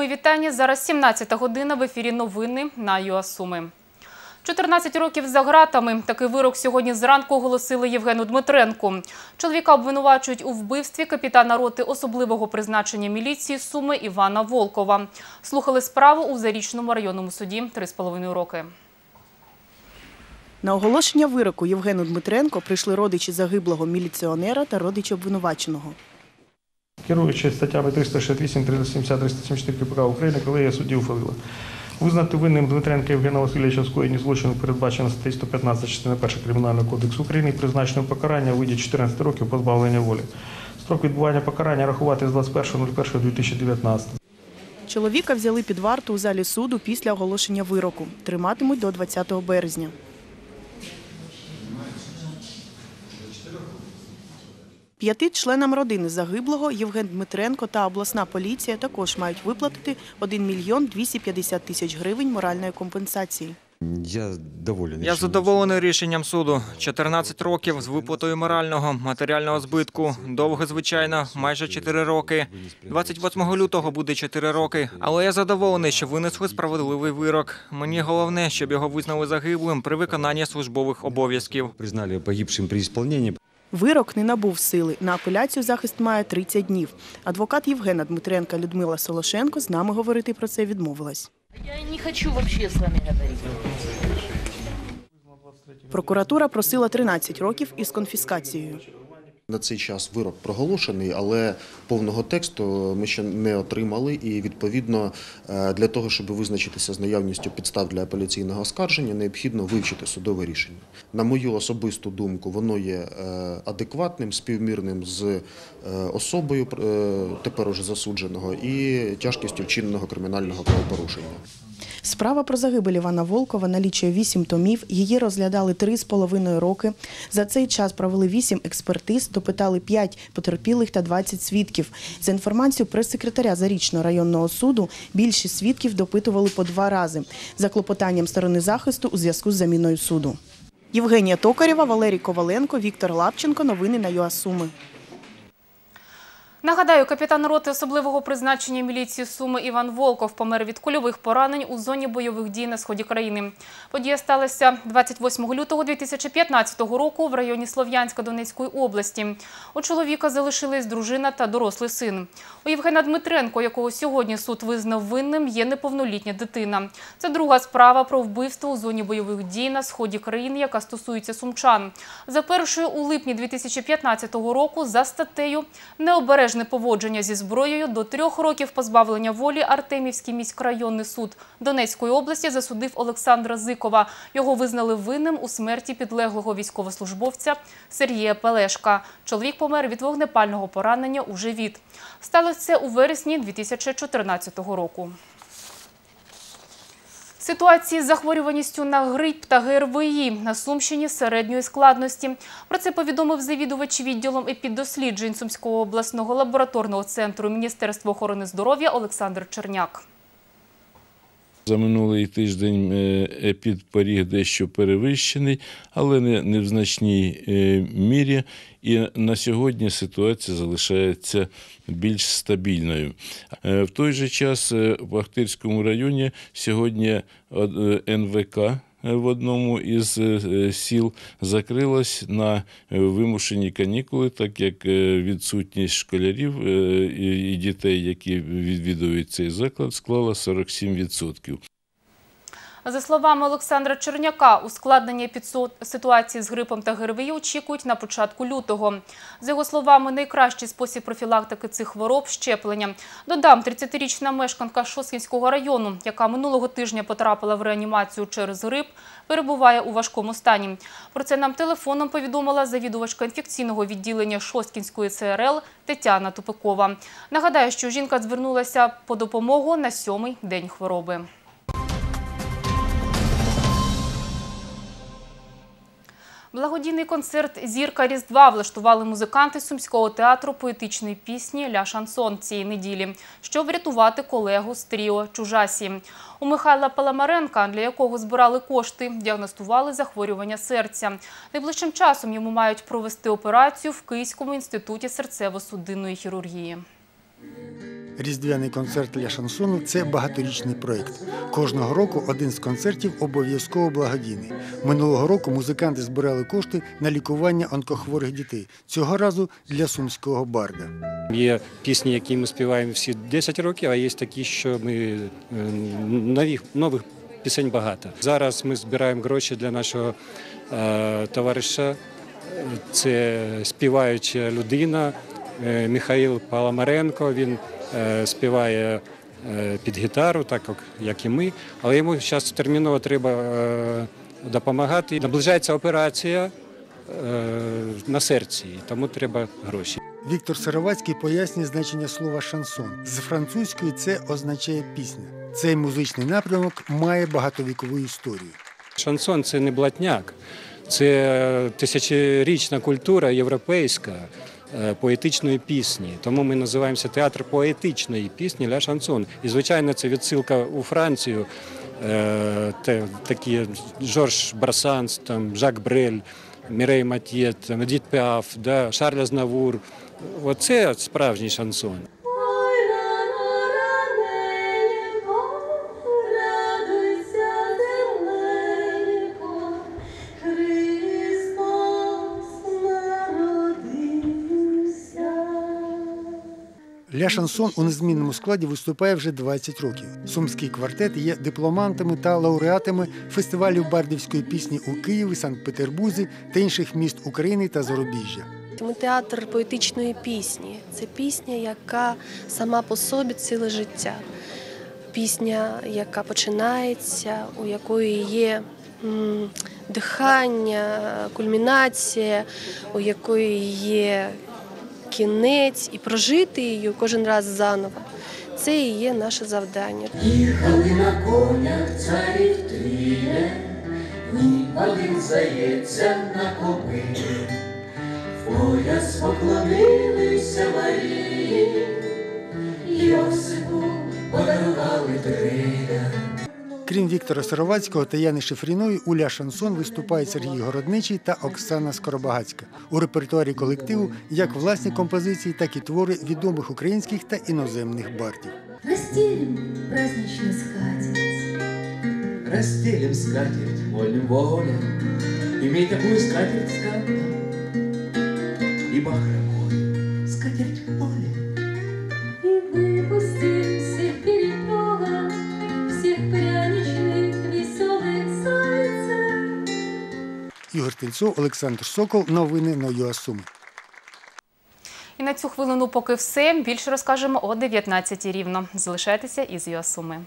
Мої вітання. Зараз 17 година в ефірі новини на ЮАСуми. 14 років за ґратами. Такий вирок сьогодні зранку оголосили Євгену Дмитренку. Чоловіка обвинувачують у вбивстві капітана роти особливого призначення міліції Суми Івана Волкова. Слухали справу у Зарічному районному суді 3,5 роки. На оголошення вироку Євгену Дмитренко прийшли родичі загиблого міліціонера та родичі обвинуваченого. Керуючи статтями 368, 370, 374 КПК України, колегія судді ухвалила. Визнати винним Дмитренка Євгена Васильовича скоєнні злочину передбачено статтею 115 частини 1 Кримінального кодексу України і призначено покарання у виді 14 років позбавлення волі. Строк відбування покарання рахувати з 21.01.2019. Чоловіка взяли під варту у залі суду після оголошення вироку. Триматимуть до 20 березня. П'яти членам родини загиблого Євген Дмитренко та обласна поліція також мають виплатити 1 мільйон 250 тисяч гривень моральної компенсації. Я доволен. Я задоволений рішенням суду. 14 років з виплатою морального, матеріального збитку. Довго, звичайно, майже 4 роки. 28 лютого буде 4 роки. Але я задоволений, що винесли справедливий вирок. Мені головне, щоб його визнали загиблим при виконанні службових обов'язків. Признали погибшим при исполнении. Вирок не набув сили. На апеляцію захист має 30 днів. Адвокат Євгена Дмитренка Людмила Солошенко з нами говорити про це відмовилась. Я не хочу вообще з вами говорити. Прокуратура просила 13 років із конфіскацією. На цей час вирок проголошений, але повного тексту ми ще не отримали. І відповідно е, для того, щоб визначитися з наявністю підстав для апеляційного оскарження, необхідно вивчити судове рішення. На мою особисту думку, воно є е, адекватним, співмірним з е, особою тепер уже засудженого і тяжкістю вчиненого кримінального правопорушення. Справа про загибель Івана Волкова налічує 8 томів. Її розглядали 3,5 роки. За цей час провели 8 експертиз, допитали 5 потерпілих та 20 свідків. За інформацією прес-секретаря Зарічного районного суду, більшість свідків допитували по два рази за клопотанням сторони захисту у зв'язку з заміною суду. Євгенія Токарєва, Валерій Коваленко, Віктор Лапченко. Новини на ЮАСуми. Нагадаю, капітан роти особливого призначення міліції Суми Іван Волков помер від кульових поранень у зоні бойових дій на сході країни. Подія сталася 28 лютого 2015 року в районі Слов'янська Донецької області. У чоловіка залишились дружина та дорослий син. У Євгена Дмитренко, якого сьогодні суд визнав винним, є неповнолітня дитина. Це друга справа про вбивство у зоні бойових дій на сході країни, яка стосується сумчан. За першою у липні 2015 року за статтею «Необережне поводження зі зброєю» до трьох років позбавлення волі Артемівський міськрайонний суд Донецької області засудив Олександра Зикова. Його визнали винним у смерті підлеглого військовослужбовця Сергія Пелешка. Чоловік помер від вогнепального поранення у живіт. Сталося це у вересні 2014 року. Ситуації з захворюваністю на грип та ГРВІ на Сумщині середньої складності. Про це повідомив завідувач відділом епіддосліджень Сумського обласного лабораторного центру Міністерства охорони здоров'я Олександр Черняк. За минулий тиждень е, епідпоріг дещо перевищений, але не, в значній е, мірі. І на сьогодні ситуація залишається більш стабільною. Е, В той же час в Ахтирському районі сьогодні од- НВК в одному із е, сіл закрилась на е, вимушені канікули, так як е, відсутність школярів е, і дітей, які відвідують цей заклад, склала 47%. За словами Олександра Черняка, ускладнення підсо- ситуації з грипом та ГРВІ очікують на початку лютого. За його словами, найкращий спосіб профілактики цих хвороб – щеплення. Додам, 30-річна мешканка Шосткінського району, яка минулого тижня потрапила в реанімацію через грип, перебуває у важкому стані. Про це нам телефоном повідомила завідувачка інфекційного відділення Шосткінської ЦРЛ Тетяна Тупикова. Нагадаю, що жінка звернулася по допомогу на сьомий день хвороби. Благодійний концерт Зірка Різдва влаштували музиканти Сумського театру поетичної пісні Ля Шансон цієї неділі, щоб врятувати колегу з тріо Чужасі. У Михайла Паламаренка, для якого збирали кошти, діагностували захворювання серця. Найближчим часом йому мають провести операцію в Київському інституті серцево-судинної хірургії. Різдвяний концерт для шансону це багаторічний проєкт. Кожного року один з концертів обов'язково благодійний. Минулого року музиканти збирали кошти на лікування онкохворих дітей. Цього разу для сумського барда. Є пісні, які ми співаємо всі 10 років, а є такі, що ми е, нових, нових пісень багато. Зараз ми збираємо гроші для нашого е, товариша. Це співаюча людина е, Михаїл Паламаренко. Він співає е, під гітару, так як- і ми. Але йому зараз терміново треба е, допомагати. Наближається операція е, на серці, тому треба гроші. Віктор Сировацький пояснює значення слова шансон. З французької це означає пісня. Цей музичний напрямок має багатовікову історію. Шансон це не блатняк, це тисячорічна культура європейська е, поетичної пісні. Тому ми називаємося театр поетичної пісні Ля Шансон. І, звичайно, це відсилка у Францію. Е, те- Такі Жорж Брасанс, там, Жак Брель, Мірей Матьє, Едіт Піаф, да, Шарль Азнавур. Оце справжній шансон. Ля Шансон у незмінному складі виступає вже 20 років. Сумський квартет є дипломантами та лауреатами фестивалів бардівської пісні у Києві, Санкт-Петербурзі та інших міст України та зарубіжжя. Ми театр поетичної пісні. Це пісня, яка сама по собі ціле життя. Пісня, яка починається, у якої є дихання, кульмінація, у якої є кінець, і прожити її кожен раз заново. Це і є наше завдання. Їхали на конях царі тріє, ні один заєця на кобилі, в пояс поклонилися Марії, Йосипу подарували триля. Крім Віктора Сировацького та Яни Шифріної, у Ля Шансон виступають Сергій Городничий та Оксана Скоробагацька. У репертуарі колективу як власні композиції, так і твори відомих українських та іноземних бардів. Расстелим праздничную скатерть. Расстелим скатерть вольным волям, Имей такую скатерть скатерть и бахромой. Ігор Тельцов, Олександр Сокол. Новини на ЮАСуми. І на цю хвилину поки все. Більше розкажемо о 19 рівно. Залишайтеся із ЮАСуми.